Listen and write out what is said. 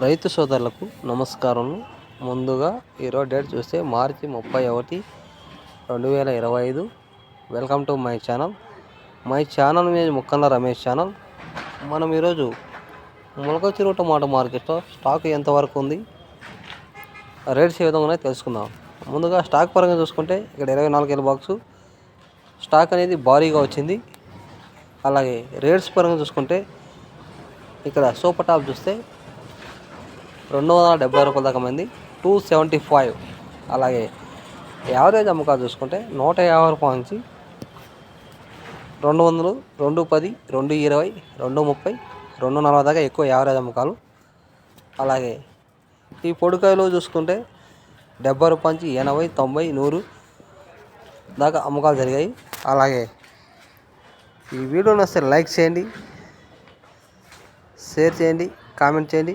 రైతు సోదరులకు నమస్కారం. ముందుగా ఈరోజు డేట్ చూస్తే మార్చి ముప్పై ఒకటి రెండు వేల ఇరవై ఐదు. Welcome to my channel. My channel మీద ముక్కన్న రమేష్ ఛానల్. మనం ఈరోజు మొలక చెరువు టమాటో మార్కెట్లో స్టాక్ ఎంతవరకు ఉంది? రేట్స్ ఏ విధంగా ఉన్నాయో తెలుసుకుందాం. ముందుగా స్టాక్ పరంగా చూసుకుంటే ఇక్కడ ఇరవై నాలుగు వేల బాక్సు. స్టాక్ అనేది భారీగా వచ్చింది. అలాగే రేట్స్ పరంగా చూసుకుంటే ఇక్కడ సూపర్ టాప్ చూస్తే రెండు వందల డెబ్బై రూపాయల దాకా మంది. Two seventy five. అలాగే యావరేజ్ అమ్మకాలు చూసుకుంటే నూట యాభై రూపాయల నుంచి రెండు వందలు రెండు పది రెండు ఇరవై రెండు ముప్పై రెండు నలభై దాకా ఎక్కువ యావరేజ్ అమ్మకాలు. అలాగే ఈ పొడికాయలు చూసుకుంటే డెబ్బై రూపాయల నుంచి ఎనభై తొంభై నూరు దాకా అమ్మకాలు జరిగాయి. అలాగే ఈ వీడియో నచ్చితే లైక్ చేయండి షేర్ చేయండి కామెంట్ చేయండి.